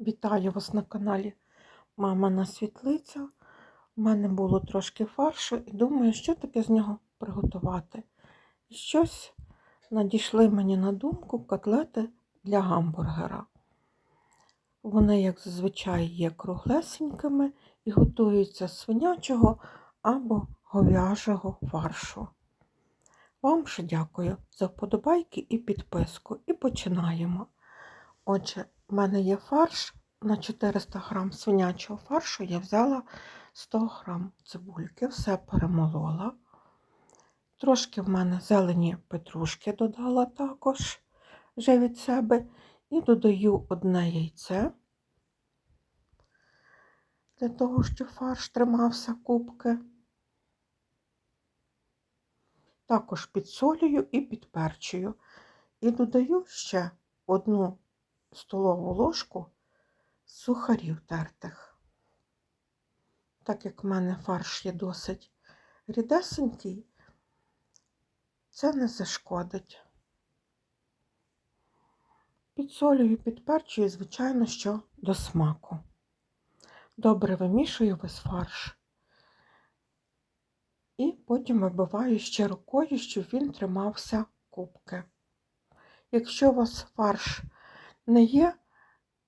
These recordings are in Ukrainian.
Вітаю вас на каналі Мамина Світлиця. У мене було трошки фаршу і думаю, що таке з нього приготувати. І щось надійшли мені на думку котлети для гамбургера. Вони, як зазвичай, є круглесенькими і готуються з свинячого або говяжого фаршу. Вам ще дякую за вподобайки і підписку. І починаємо. Отже, в мене є фарш на 400 грам свинячого фаршу. Я взяла 100 грам цибульки, все перемолола. Трошки в мене зелені петрушки додала також вже від себе. І додаю одне яйце для того, щоб фарш тримався кубки. Також підсолюю і підперчую. І додаю ще одну столову ложку сухарів тертих. Так як в мене фарш є досить рідесенький, це не зашкодить. Підсолюю, підперчую, звичайно, що до смаку. Добре вимішую весь фарш. І потім вибиваю ще рукою, щоб він тримався кубки. Якщо у вас фарш не є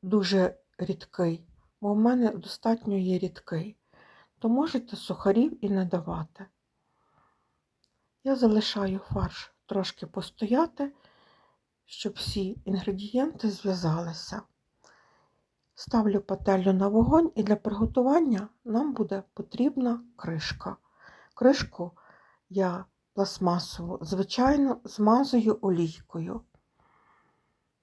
дуже рідкий, бо в мене достатньо є рідкий, то можете сухарів і не давати. Я залишаю фарш трошки постояти, щоб всі інгредієнти зв'язалися. Ставлю пательню на вогонь і для приготування нам буде потрібна кришка. Кришку я пластмасову, звичайно, змазую олійкою.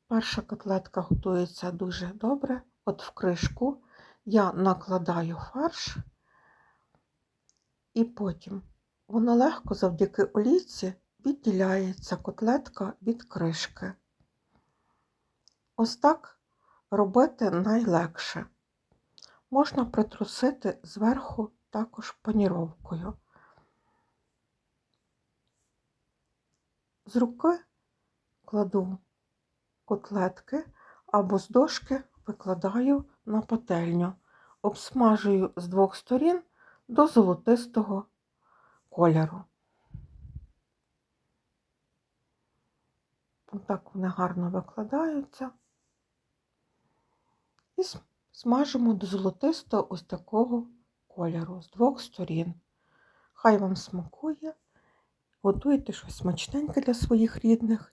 Перша котлетка готується дуже добре. От в кришку я накладаю фарш, і потім воно легко завдяки олійці відділяється котлетка від кришки. Ось так робити найлегше. Можна притрусити зверху також паніровкою. З руки кладу котлетки або з дошки викладаю на пательню, обсмажую з двох сторін до золотистого кольору. Отак вони гарно викладаються. І смажимо до золотистого ось такого кольору з двох сторін. Хай вам смакує, готуйте щось смачненьке для своїх рідних.